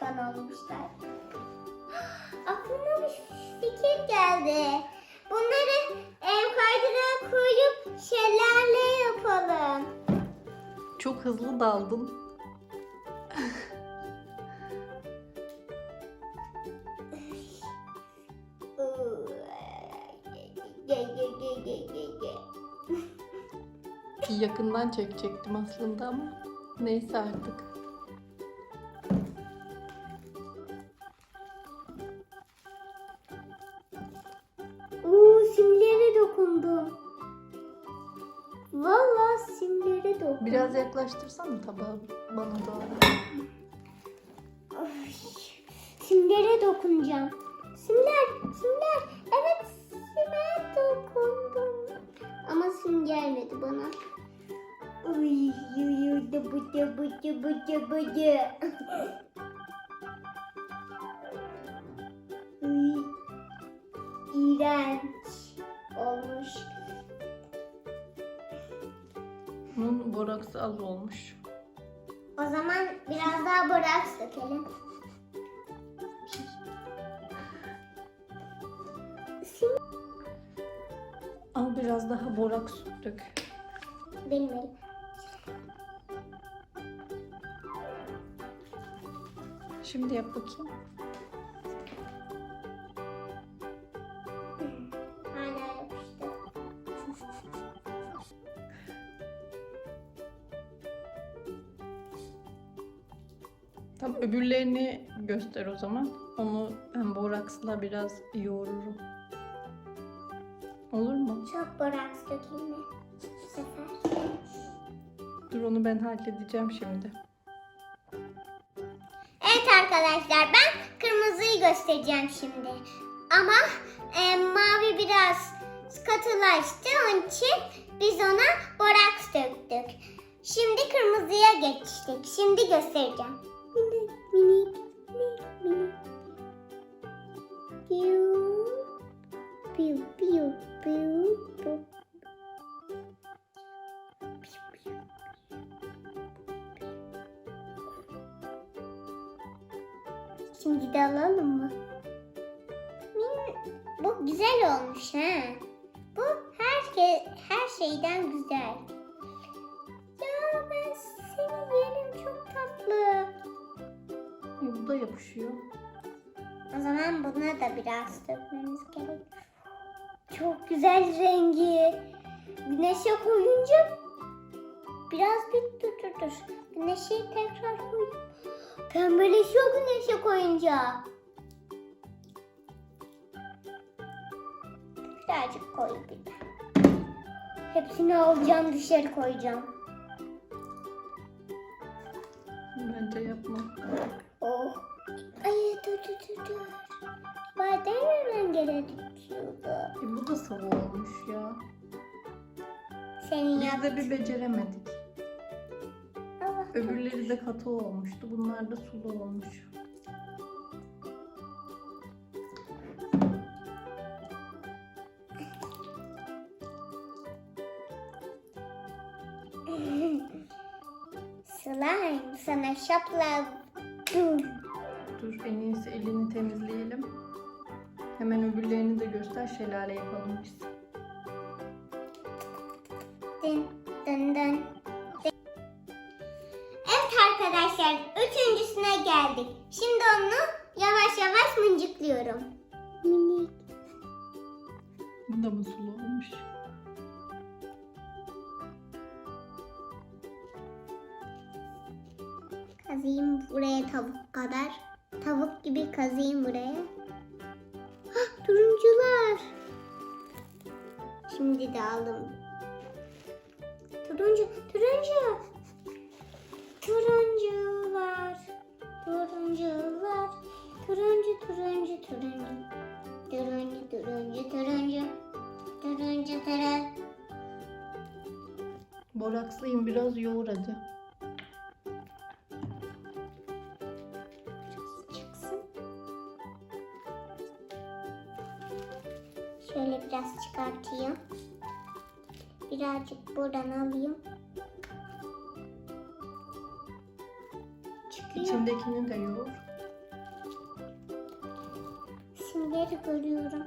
yapışkan olmuşlar. Aklıma bir fikir geldi. Bunları ev kaydıra koyup şelale yapalım. Çok hızlı daldın. Yakından çekecektim aslında ama neyse artık. Simlere dokundum. Biraz yaklaştırsana tabağı bana doğru. Ay, simlere dokunacağım. Simler, simler. Evet, sime dokundum. Ama sim gelmedi bana. Uy, uy, uy, dıbı dıbı dıbı dıbı dı. Uy, iğrenç boraksı az olmuş. O zaman biraz daha boraks dökelim. Al biraz daha boraks dök. benim elim. Şimdi yap bakayım. Öbürlerini göster o zaman. Onu ben boraksla biraz yoğururum. Olur mu? Çok boraks dökeyim mi? Bu sefer. Dur onu ben halledeceğim şimdi. Evet arkadaşlar ben kırmızıyı göstereceğim şimdi. Ama e, mavi biraz katılaştı. Onun için biz ona boraks döktük. Şimdi kırmızıya geçtik. Şimdi göstereceğim. Piu. Piu piu piu. Şimdi de alalım mı? Bu güzel olmuş ha. Bu herke, her şeyden güzel. Ya ben seni yerim çok tatlı. Bu da yapışıyor. O zaman buna da biraz dökmemiz gerek. Çok güzel rengi. Güneşe koyunca biraz bir dur dur dur. Güneşe tekrar koy. Pembeleşiyor güneşe koyunca. Birazcık koy bir de. Hepsini alacağım dışarı koyacağım. Sıvı olmuş ya. Senin Biz yap. de bir beceremedik. Allah. Öbürleri de katı olmuştu. Bunlar da sulu olmuş. Slime sana şapla. Dur en iyisi elini temizleyelim. Hemen öbürlerini de göster. Şelale yapalım biz. Dın dın dın. Evet arkadaşlar üçüncüsüne geldik. Şimdi onu yavaş yavaş mıncıklıyorum. Minik. Bu da mı sulu olmuş? Kazıyım buraya tavuk kadar. Tavuk gibi kazıyım buraya. Turuncular. Şimdi de aldım. Turuncu, turuncu. Turuncular. Turuncular. Turuncu, turuncu, turuncu. Turuncu, turuncu, turuncu. Turuncu, turuncu. Borakslıyım biraz yoğur hadi. Şöyle biraz çıkartayım. Birazcık buradan alayım. Çıkıyor. İçindekini de yoğur. Simleri görüyorum.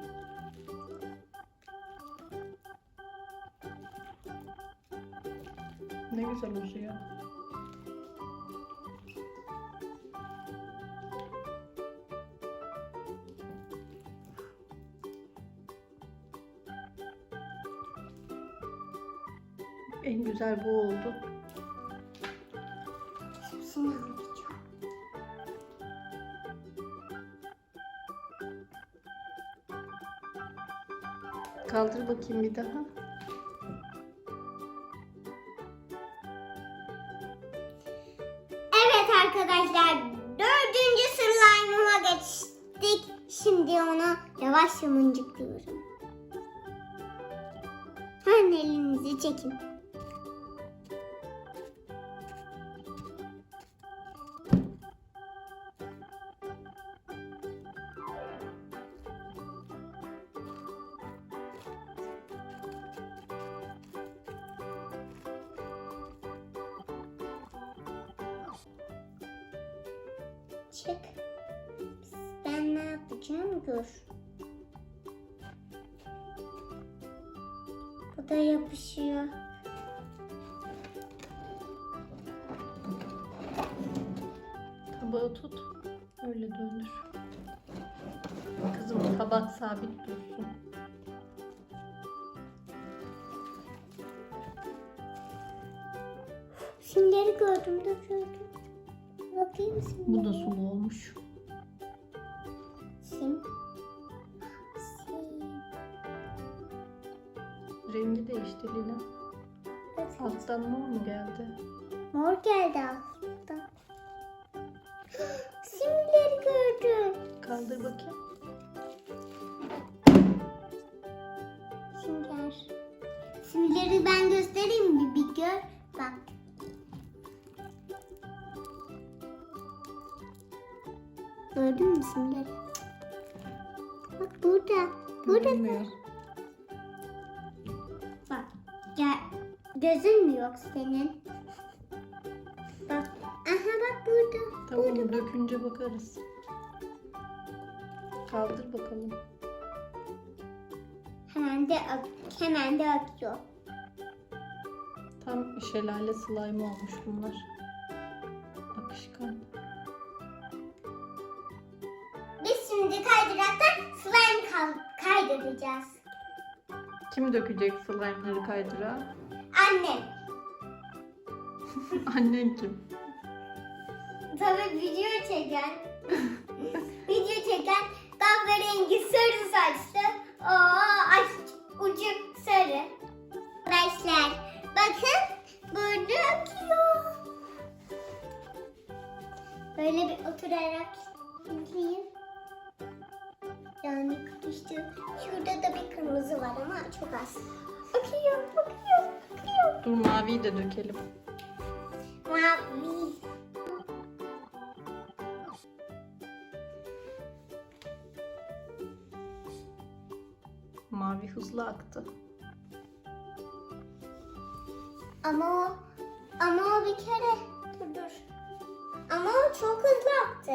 Ne güzel uzuyor. En güzel bu oldu. Kaldır bakayım bir daha. Evet arkadaşlar dördüncü slime'ıma geçtik. Şimdi ona yavaş mıncıklıyorum. Hemen elinizi çekin. Çık. Ben ne yapacağım gör. Bu da yapışıyor. Tabağı tut. Öyle döndür. Kızım tabak sabit dursun. Simleri gördüm de gördüm. Bakayım simleri. Bu da sulu olmuş. Sim. Sim. Rengi değişti Lina. Alttan mor mu geldi? Mor geldi aslında. Simleri gördüm. Kaldır bakayım. Simler. Simleri ben göstereyim mi? Bir gör. Gördün mü simleri? Bak burada. Burada. Görünmüyor. Bak. Gel. Gözün mü yok senin? Bak. Aha bak burada. Tamam dökünce bakarız. Kaldır bakalım. Hemen de ak hemen de akıyor. Tam şelale slime olmuş bunlar. Akışkan. Şimdi kaydıraktan slime kaydıracağız. Kim dökecek slime'ları kaydıra? Annem. Annen kim? Tabii video çeken. video çeken kahverengi sarı saçlı. Oo, aç, ucu sarı. Arkadaşlar bakın burada akıyor. Böyle bir oturarak var ama çok az. Akıyor, akıyor, akıyor. Dur maviyi de dökelim. Mavi. Mavi hızlı aktı. Ama o, ama o bir kere dur dur. Ama o çok hızlı aktı.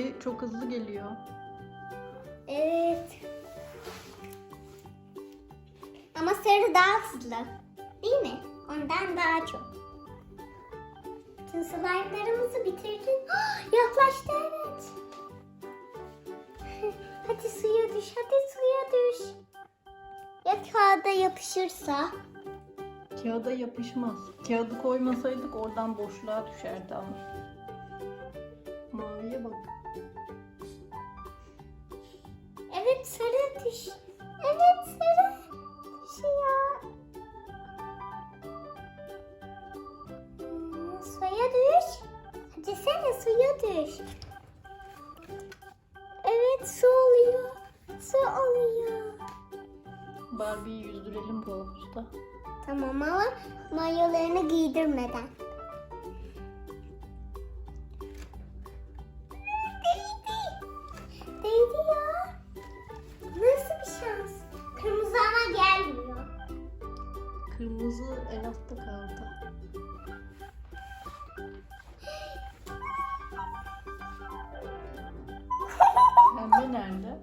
Mavi çok hızlı geliyor. Evet. Ama sarı daha hızlı. Değil mi? Ondan daha çok. Tüm slime'larımızı bitirdin. Yaklaştı evet. Hadi suya düş, hadi suya düş. Ya kağıda yapışırsa? Kağıda yapışmaz. Kağıdı koymasaydık oradan boşluğa düşerdi ama. Bak. Evet sarı düş. Evet sarı düşüyor. Hmm, suya düş. Hadi sen de suya düş. su oluyor. Su oluyor. Barbie'yi yüzdürelim bu havuzda. Tamam ama mayolarını giydirmeden. Kırmızı en altta kaldı. Pembe nerede?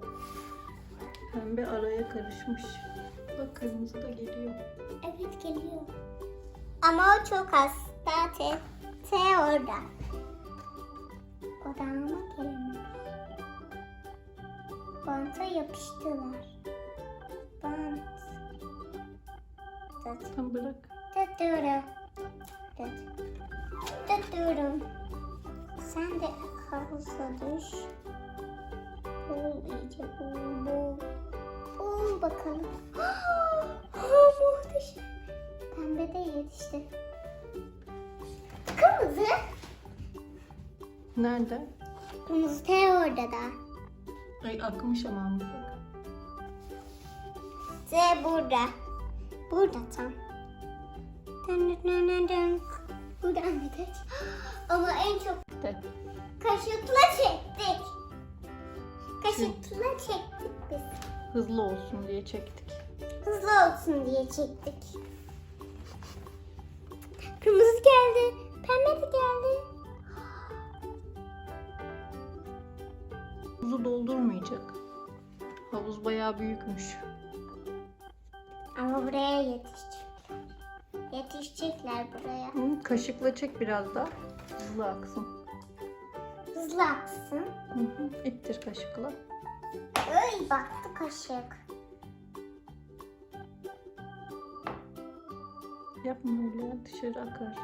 Pembe araya karışmış. Bak kırmızı da geliyor. Evet geliyor. Ama o çok az. Daha T, T orada. O da ama gelemez. Banta yapıştılar. Tam bırak. Tutuyorum. Tut. Tutuyorum. Sen de havuza düş. Bul iyice bul bul. Bul bakalım. Oh, muhteşem. Pembe de yetişti. Kırmızı. Nerede? Kırmızı T orada da. Ay akmış ama bak. Z burada. Burada tam. Buradan geç. Ama en çok kaşıkla çektik. Kaşıkla çektik biz. Hızlı olsun diye çektik. Hızlı olsun diye çektik. Kırmızı geldi. Pembe de geldi. Havuzu doldurmayacak. Havuz bayağı büyükmüş. Ama buraya yetişecekler. Yetişecekler buraya. Hı, kaşıkla çek biraz da. Hızlı aksın. Hızlı aksın. Hı hı, İttir kaşıkla. Ay baktı kaşık. Yapma öyle dışarı akar.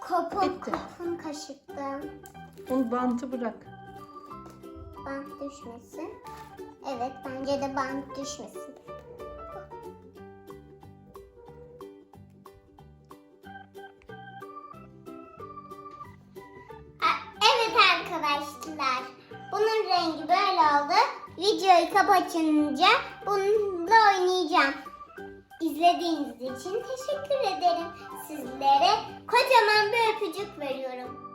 Kopun Bitti. kopun kaşıktan. Onu bantı bırak bant düşmesin. Evet bence de bant düşmesin. Evet arkadaşlar. Bunun rengi böyle oldu. Videoyu kapatınca bununla oynayacağım. İzlediğiniz için teşekkür ederim. Sizlere kocaman bir öpücük veriyorum.